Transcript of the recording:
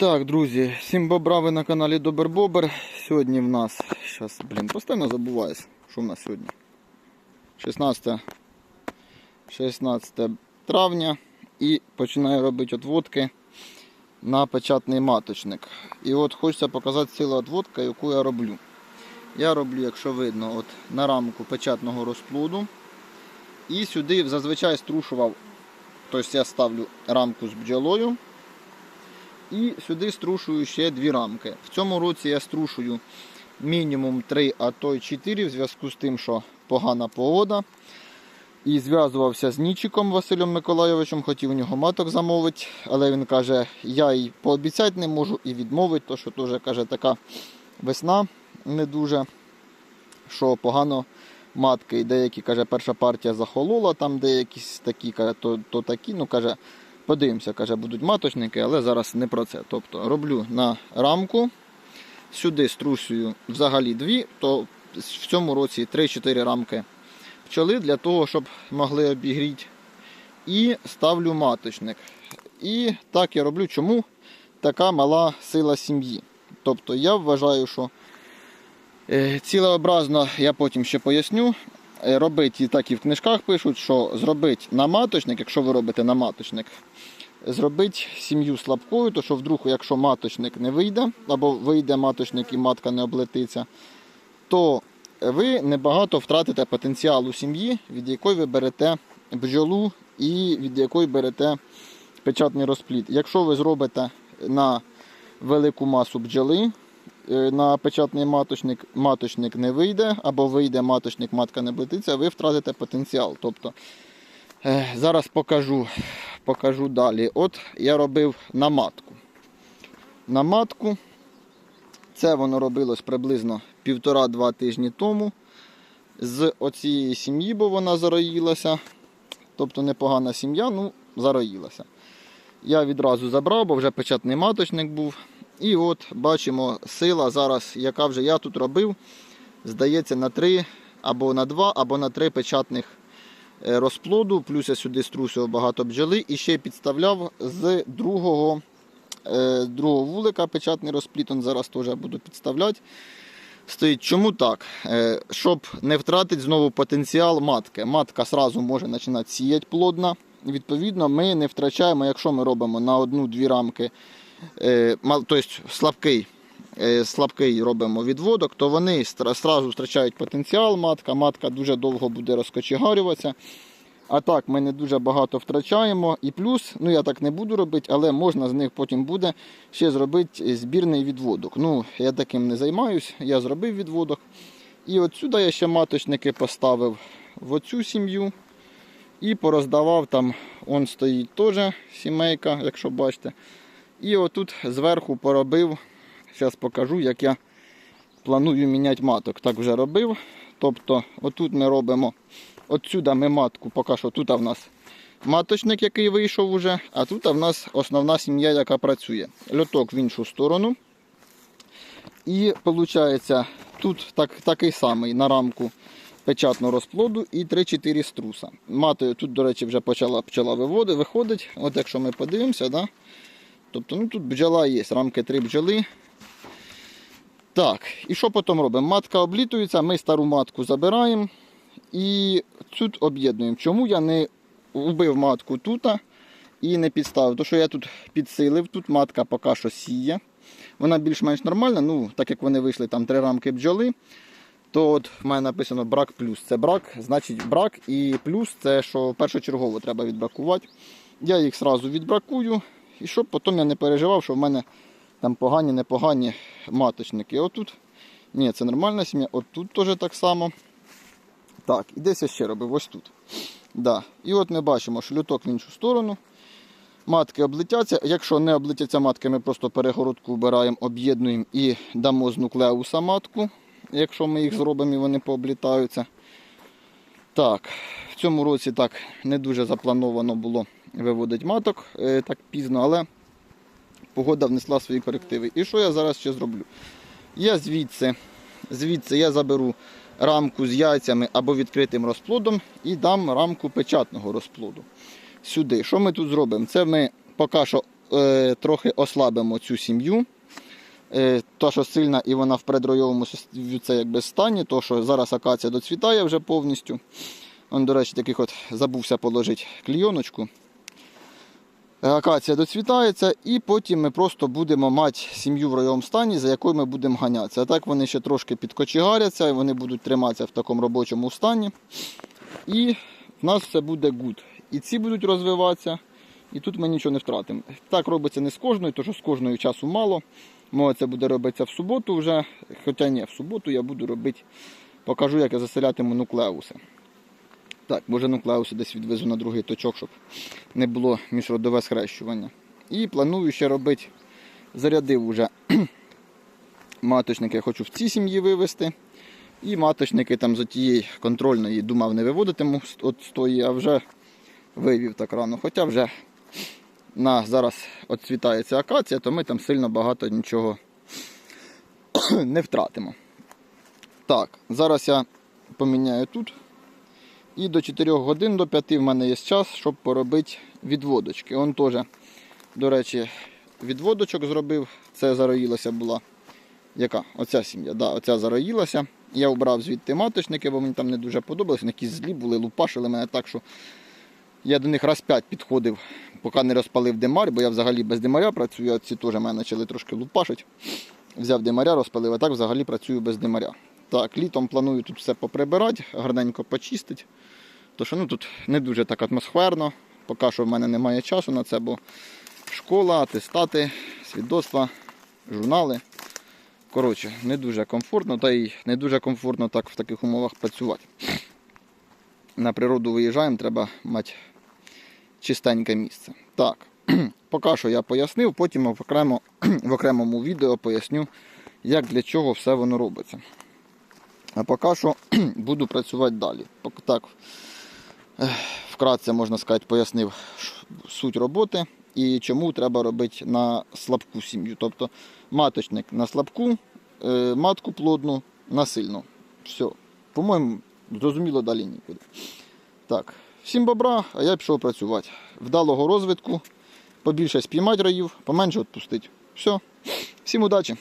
Так, друзі, всім бобра, ви на каналі Добер Бобер. Сьогодні в нас, зараз, блін, постійно забуваюсь, що в нас сьогодні. 16, 16 травня і починаю робити отводки на печатний маточник. І от хочеться показати цілу отводка, яку я роблю. Я роблю, якщо видно, от на рамку печатного розплоду. І сюди зазвичай струшував, тобто я ставлю рамку з бджолою. І сюди струшую ще дві рамки. В цьому році я струшую мінімум 3, а то й 4 в зв'язку з тим, що погана погода. І зв'язувався з Нічиком Василем Миколайовичем, хотів у нього маток замовити, але він каже, я і пообіцяти не можу, і відмовити, то що теж каже, така весна не дуже, що погано матки. І деякі каже, перша партія захолола, там деякі такі, каже, то, то такі, ну каже. Подивимося, каже, будуть маточники, але зараз не про це. Тобто роблю на рамку, сюди струсую взагалі дві, то в цьому році 3-4 рамки пчоли для того, щоб могли обігріти. І ставлю маточник. І так я роблю, чому така мала сила сім'ї. Тобто я вважаю, що е, цілеобразно, я потім ще поясню, робити і так і в книжках пишуть, що зробити на маточник, якщо ви робите на маточник, зробити сім'ю слабкою, то що вдруг, якщо маточник не вийде, або вийде маточник і матка не облетиться, то ви небагато втратите потенціалу сім'ї, від якої ви берете бджолу і від якої берете печатний розплід. Якщо ви зробите на велику масу бджоли, е, на печатний маточник, маточник не вийде, або вийде маточник, матка не облетиться, ви втратите потенціал. Тобто Е, Зараз покажу, покажу далі. От я робив на матку. На матку. Це воно робилось приблизно півтора-два тижні тому. З оцієї сім'ї, бо вона зароїлася. Тобто непогана сім'я, ну, зароїлася. Я відразу забрав, бо вже печатний маточник був. І от бачимо сила зараз, яка вже я тут робив, здається, на 3 або на 2, або на 3 печатних е, розплоду. Плюс я сюди струсив багато бджоли і ще підставляв з другого, е, другого вулика печатний розплід. Он зараз теж буду підставляти. Стоїть чому так? Е, Щоб не втратити знову потенціал матки. Матка сразу може починати сіяти плодно. Відповідно, ми не втрачаємо, якщо ми робимо на одну-дві рамки, е, мал- тобто слабкий, е, слабкий робимо відводок, то вони сразу втрачають потенціал матка, матка дуже довго буде розкочегарюватися. А так ми не дуже багато втрачаємо. І плюс, ну я так не буду робити, але можна з них потім буде ще зробити збірний відводок. Ну, я таким не займаюсь, я зробив відводок. І от сюди я ще маточники поставив в оцю сім'ю. І пороздавав там, он стоїть теж сімейка, якщо бачите. І отут зверху поробив, зараз покажу, як я планую міняти маток. Так вже робив. Тобто, отут ми робимо, отсюди ми матку, поки що тут в нас маточник, який вийшов уже, а тут в нас основна сім'я, яка працює. Льоток в іншу сторону. І виходить, тут так, такий самий на рамку печатного розплоду і 3-4 струса. Мати тут, до речі, вже почала пчела виводити, виходить. От якщо ми подивимося, да? Тобто ну, тут бджола є, рамки 3 бджоли. Так, і що потім робимо? Матка облітується, ми стару матку забираємо і тут об'єднуємо. Чому я не вбив матку тут і не підставив? Тому що я тут підсилив, тут матка поки що сіє. Вона більш-менш нормальна, ну, так як вони вийшли там три рамки бджоли, то от в мене написано брак плюс. Це брак, значить брак і плюс це що першочергово треба відбракувати. Я їх одразу відбракую, і щоб потім я не переживав, що в мене там погані, непогані маточники. Отут, ні, це нормальна сім'я, отут теж так само. Так, і десь я ще робив, ось тут. Да. І от ми бачимо, що люток в іншу сторону. Матки облетяться. Якщо не облетяться матки, ми просто перегородку вбираємо, об'єднуємо і дамо з нуклеуса матку, якщо ми їх зробимо і вони пооблітаються. Так, в цьому році так не дуже заплановано було виводити маток е, так пізно, але погода внесла свої корективи. І що я зараз ще зроблю? Я звідси, звідси я заберу рамку з яйцями або відкритим розплодом і дам рамку печатного розплоду. Сюди. Що ми тут зробимо? Це ми поки що е, трохи ослабимо цю сім'ю. Е, та, що сильна і вона в предройовому це якби стані, то що зараз акація доцвітає вже повністю. Он, до речі, таких от забувся положити клійоночку. Акація доцвітається, і потім ми просто будемо мати сім'ю в ройовому стані, за якою ми будемо ганятися. А так вони ще трошки підкочегаряться, і вони будуть триматися в такому робочому стані. І в нас все буде гуд. І ці будуть розвиватися, і тут ми нічого не втратимо. Так робиться не з кожною, тому що з кожною часу мало. Може це буде робитися в суботу вже. Хоча ні, в суботу я буду робити, покажу, як я заселятиму нуклеуси. Так, може нуклеуси десь відвезу на другий точок, щоб не було міжродове схрещування. І планую ще робити, зарядив уже маточники, я хочу в цій сім'ї вивезти. І маточники там з тієї контрольної думав не виводитиму от з тої, а вже вивів так рано. Хоча вже на зараз відцвітається акація, то ми там сильно багато нічого не втратимо. Так, зараз я поміняю тут. І до 4 годин до 5 в мене є час, щоб поробити відводочки. Он теж, до речі, відводочок зробив. Це зароїлася була. Яка? Оця сім'я. Да, оця зароїлася. Я обрав звідти маточники, бо мені там не дуже подобалося. Вони якісь злі були, лупашили мене так, що я до них раз п'ять підходив, поки не розпалив димар, бо я взагалі без димаря працюю, а ці теж мене почали трошки лупашити. Взяв димаря, розпалив, а так взагалі працюю без димаря. Так, літом планую тут все поприбирати, гарненько почистити. То що ну, тут не дуже так атмосферно. Поки що в мене немає часу на це, бо школа, атестати, свідоцтва, журнали. Коротше, не дуже комфортно, та й не дуже комфортно так в таких умовах працювати. На природу виїжджаємо, треба мати чистеньке місце. Так, поки що я пояснив, потім окремо, в окремому відео поясню, як для чого все воно робиться. А поки що буду працювати далі. Так, вкратце, можна сказати, пояснив суть роботи і чому треба робити на слабку сім'ю. Тобто маточник на слабку, е, матку плодну на сильну. Все. По-моєму, зрозуміло далі нікуди. Так, всім бобра, а я пішов працювати. Вдалого розвитку, побільше спіймати раїв, поменше відпустити. Все. Всім удачі!